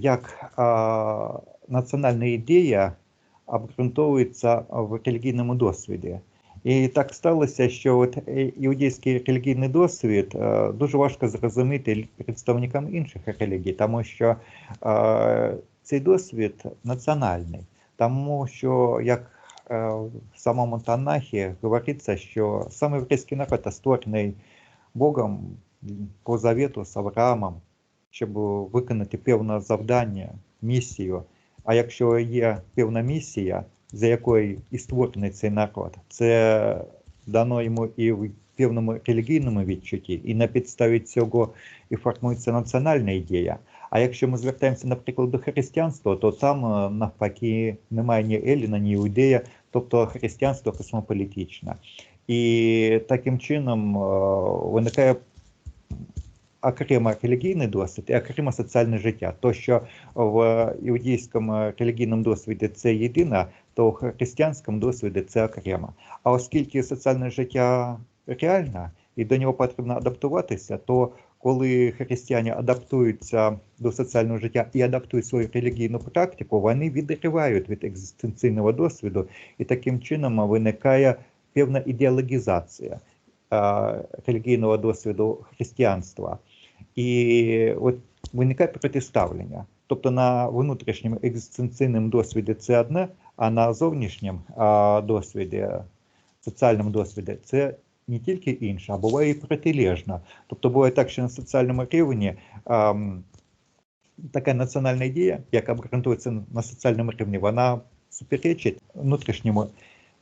як національна ідея обґрунтовується в релігійному досвіді. І так сталося, що от е, іудейський релігійний досвід е, дуже важко зрозуміти представникам інших релігій, тому що цей досвід національний, тому що як е, в самому Танахі говориться, що саме єврейський народ створений Богом по завіту з Авраамом, щоб виконати певне завдання, місію. А якщо є певна місія, за якою і створений цей народ, це дано йому і в певному релігійному відчутті, і на підставі цього і формується національна ідея. А якщо ми звертаємося, наприклад, до християнства, то там е, навпаки немає ні Еліна, ні Іудея, тобто християнство космополітичне. І таким чином е, виникає окремо релігійний досвід і окремо соціальне життя. То, що в іудейському релігійному досвіді це єдине, то в християнському досвіді це окремо. А оскільки соціальне життя реальне і до нього потрібно адаптуватися, то коли християни адаптуються до соціального життя і адаптують свою релігійну практику, вони відривають від екзистенційного досвіду, і таким чином виникає певна ідеологізація релігійного досвіду християнства. І от виникає протиставлення. Тобто на внутрішньому екзистенційному досвіді це одне, а на зовнішньому досвіді, соціальному досвіді, це не тільки інше, а буває і протилежно. Тобто буває так, що на соціальному рівні а, така національна ідея, яка обґрунтується на соціальному рівні, вона суперечить внутрішньому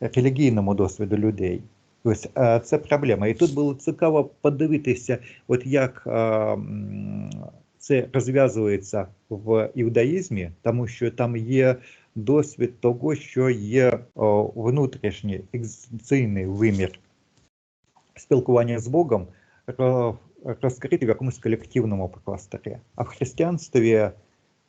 релігійному досвіду людей. Ось е, це проблема. І тут було цікаво подивитися, от як е, це розв'язується в іудаїзмі, тому що там є досвід того, що є внутрішній екзистенційний вимір спілкування з Богом розкритий в якомусь колективному просторі. А в християнстві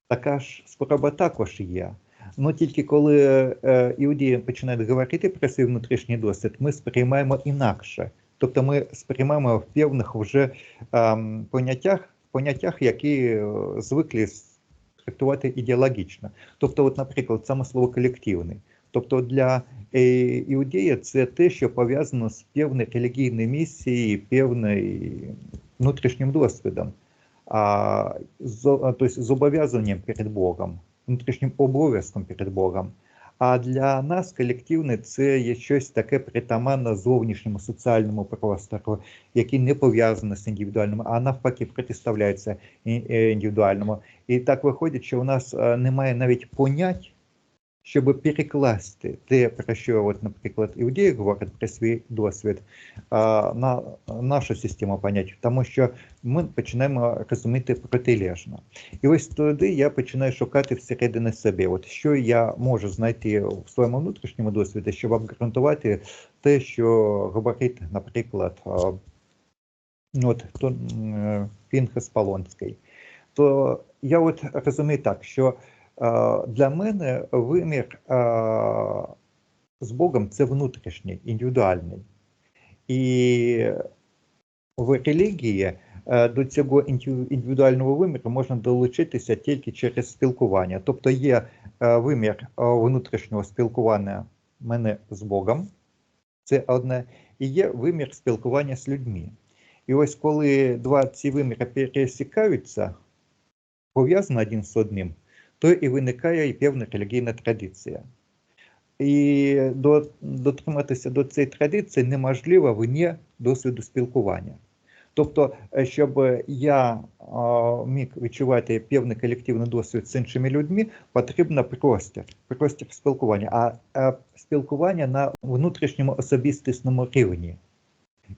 така ж спроба також є. Ну тільки коли е, іудеї починають говорити про свій внутрішній досвід, ми сприймаємо інакше. Тобто ми сприймаємо в певних вже е, поняттях, поняттях, які е, звикли трактувати ідеологічно. Тобто, от, наприклад, саме слово колективний. Тобто для е, іудея це те, що пов'язано з певною релігійною місією, певним внутрішнім досвідом, а, з, тобто зобов'язанням перед Богом внутрішнім обов'язком перед Богом. А для нас колективне це є щось таке притаманне зовнішньому соціальному простору, який не пов'язаний з індивідуальним, а навпаки протиставляється індивідуальному. І так виходить, що у нас немає навіть понять щоб перекласти те, про що, от, наприклад, іудеї говорять про свій досвід на нашу систему понять, тому що ми починаємо розуміти протилежно. І ось тоді я починаю шукати всередині себе, от що я можу знайти в своєму внутрішньому досвіді, щоб обґрунтувати те, що говорить, наприклад, от Пінхас Полонський. То я от розумію так, що для мене вимір з Богом це внутрішній, індивідуальний. І в релігії до цього індивідуального виміру можна долучитися тільки через спілкування. Тобто є вимір внутрішнього спілкування мене з Богом, це одне, і є вимір спілкування з людьми. І ось коли два ці виміри пересікаються, пов'язані один з одним то і виникає і певна релігійна традиція. І дотриматися до цієї традиції неможливо вне досвіду спілкування. Тобто, е, щоб я міг відчувати певний колективний досвід з іншими людьми, потрібно простір, простір спілкування, а спілкування на внутрішньому особистісному рівні.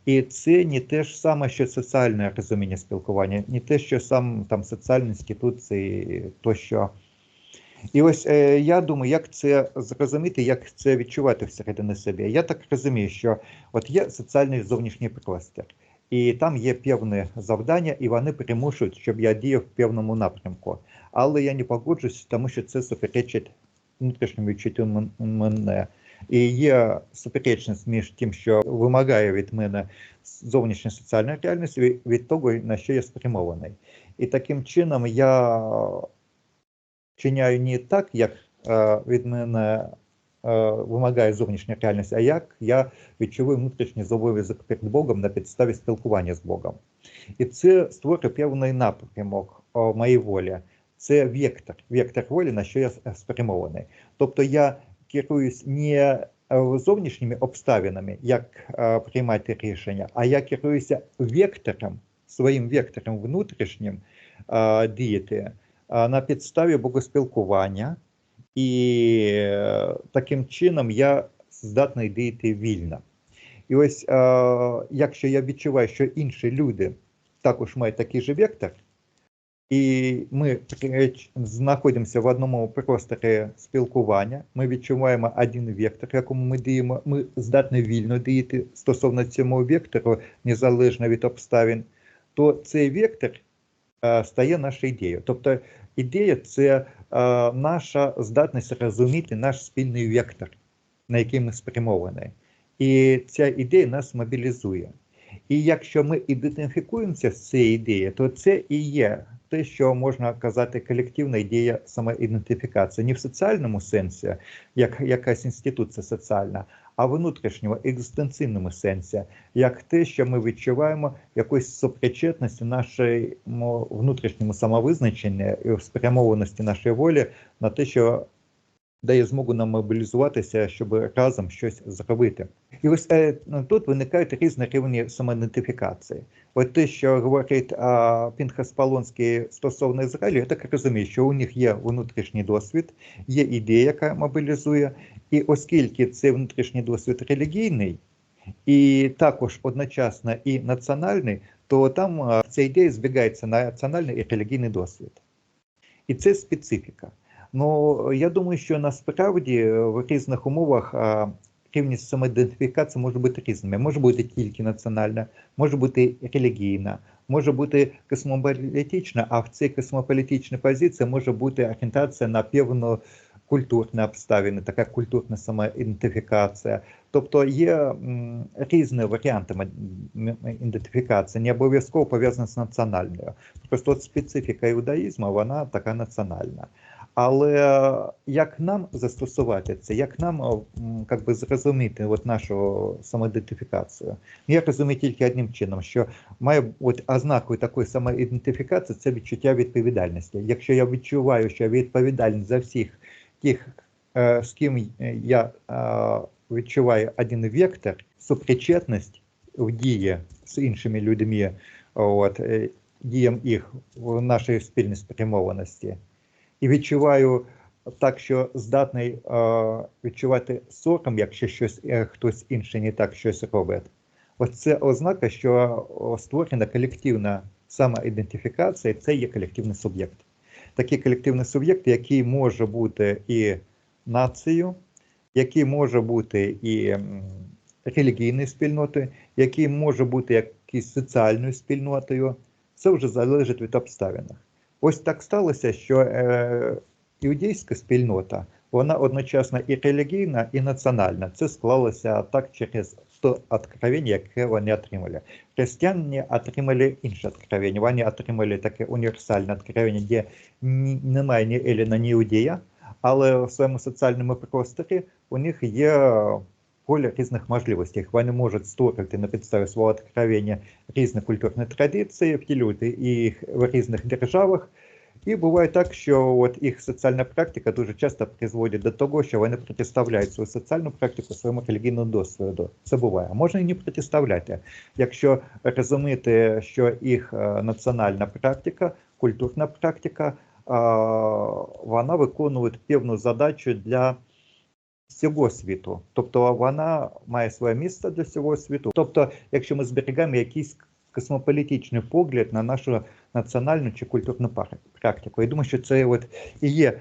І це не те ж саме, що соціальне розуміння спілкування, не те, що сам там соціальні інституції, тощо. І ось е, я думаю, як це зрозуміти, як це відчувати всередині себе. Я так розумію, що от є соціальний зовнішній простір, і там є певне завдання, і вони примушують, щоб я діяв в певному напрямку. Але я не погоджуюсь, тому що це суперечить внутрішньому відчуттю мене. І є суперечність між тим, що вимагає від мене зовнішня соціальна реальність, від того, на що я спрямований. І таким чином я чиняю не так, як е, від мене е, вимагає зовнішня реальність, а як я відчуваю внутрішній зобов'язок перед Богом на підставі спілкування з Богом. І це створює певний напрямок моєї волі. Це вектор, вектор волі, на що я спрямований. Тобто я керуюсь не е, зовнішніми обставинами, як е, приймати рішення, а я керуюся вектором, своїм вектором внутрішнім е, діяти е, на підставі богоспілкування, і е, таким чином я здатний діяти вільно. І ось, е, якщо я відчуваю, що інші люди також мають такий же вектор, і ми знаходимося в одному просторі спілкування, ми відчуваємо один вектор, якому ми діємо, ми здатні вільно діяти стосовно цього вектору, незалежно від обставин, то цей вектор стає нашою ідеєю. Тобто ідея це е, наша здатність розуміти наш спільний вектор, на який ми спрямовані. І ця ідея нас мобілізує. І якщо ми ідентифікуємося з цією ідеєю, то це і є те, що можна казати колективна ідея самоідентифікації. Не в соціальному сенсі, як якась інституція соціальна, а в внутрішньому екзистенційному сенсі, як те, що ми відчуваємо якоїсь сопричетності нашому внутрішньому самовизначенню і спрямованості нашої волі на те, що дає змогу нам мобілізуватися, щоб разом щось зробити. І ось е, тут виникають різні рівні самоідентифікації. От те, що говорить Пінхас Полонський стосовно Ізраїлю, я так розумію, що у них є внутрішній досвід, є ідея, яка мобілізує, і оскільки це внутрішній досвід релігійний, і також одночасно і національний, то там ця ідея збігається на національний і релігійний досвід. І це специфіка. Ну, я думаю, що насправді в різних умовах рівність самоідентифікації може бути різними. Може бути тільки національна, може бути релігійна, може бути космополітична, а в цій космополітичній позиції може бути орієнтація на певну культурні обставини, така культурна самоідентифікація. Тобто є різні варіанти ідентифікації, не обов'язково пов'язані з національною. Просто специфіка іудаїзму, вона така національна. Але як нам застосувати це, як нам м, как би, зрозуміти от нашу самоідентифікацію? Я розумію тільки одним чином, що має от ознакою такої самоідентифікації це відчуття відповідальності. Якщо я відчуваю, що я відповідальний за всіх тих, е, з ким я е, відчуваю один вектор, супричетність в дії з іншими людьми, от, е, діям їх в нашій спільній спрямованості і відчуваю так, що здатний е, відчувати сором, якщо щось е, хтось інший не так щось робить. Ось це ознака, що створена колективна самоідентифікація, це є колективний суб'єкт. Такий колективний суб'єкт, який може бути і нацією, який може бути і релігійною спільнотою, який може бути якоюсь соціальною спільнотою, це вже залежить від обставин. Ось так сталося, що е, іудейська спільнота, вона одночасно і релігійна, і національна. Це склалося так через то откровення, яке вони отримали. Християни отримали інше откровення. Вони отримали таке універсальне откровення, де немає ні Еліна, ні Іудея, але в своєму соціальному просторі у них є поле різних можливостей. Вони можуть створити на підставі свого откровення різні культурні традиції, втілювати їх в різних державах. І буває так, що от їх соціальна практика дуже часто призводить до того, що вони протиставляють свою соціальну практику своєму релігійному досвіду. Це буває. Можна і не протиставляти. Якщо розуміти, що їх е, національна практика, культурна практика, вона виконує певну задачу для всього світу. Тобто вона має своє місце для всього світу. Тобто, якщо ми зберігаємо якийсь космополітичний погляд на нашу національну чи культурну практику. Я думаю, що це от і є е,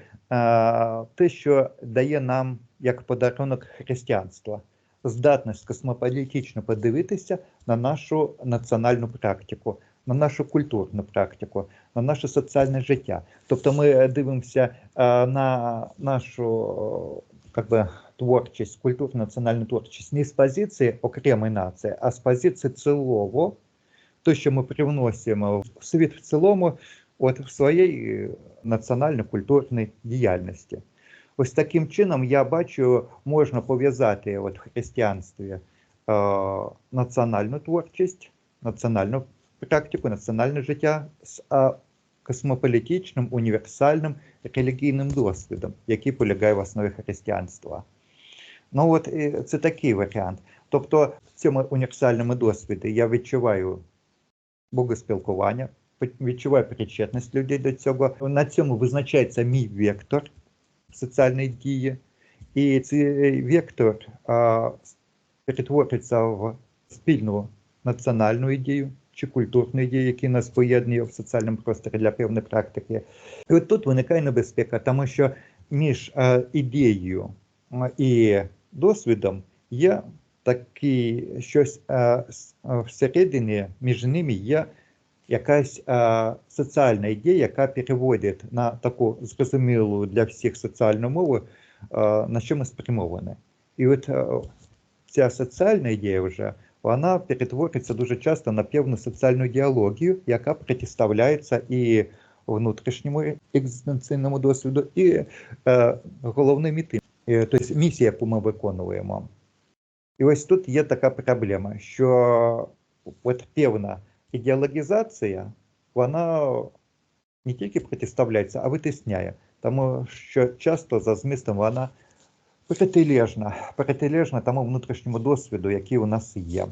те, що дає нам як подарунок християнства. Здатність космополітично подивитися на нашу національну практику, на нашу культурну практику, на наше соціальне життя. Тобто ми дивимося е, на нашу как бы, творчість, культурну національну творчість не з позиції окремої нації, а з позиції цілого, те, що ми привносимо в світ в цілому, от в своїй е, національно-культурній діяльності. Ось таким чином я бачу, можна пов'язати от в християнстві е, національну творчість, національну практику, національне життя з космополітичним, універсальним релігійним досвідом, який полягає в основі християнства. Ну от це такий варіант. Тобто в цьому універсальному досвіді я відчуваю богоспілкування, відчуваю причетність людей до цього. На цьому визначається мій вектор соціальної дії, і цей вектор а, перетвориться в спільну національну ідею чи культурну ідею, які нас поєднує в соціальному просторі для певної практики. І от тут виникає небезпека, тому що між а, ідеєю і досвідом є такі щось с- а, всередині, між ними є якась а, соціальна ідея, яка переводить на таку зрозумілу для всіх соціальну мову, а, на що ми спрямовані. І от а, ця соціальна ідея вже вона перетворюється дуже часто на певну соціальну ідеологію, яка протиставляється і внутрішньому екзистенційному досвіду, і е, головній меті, е, тобто місія, яку ми виконуємо. І ось тут є така проблема, що от певна ідеологізація, вона не тільки протиставляється, а витисняє, тому що часто за змістом вона протилежна, протилежна тому внутрішньому досвіду, який у нас є.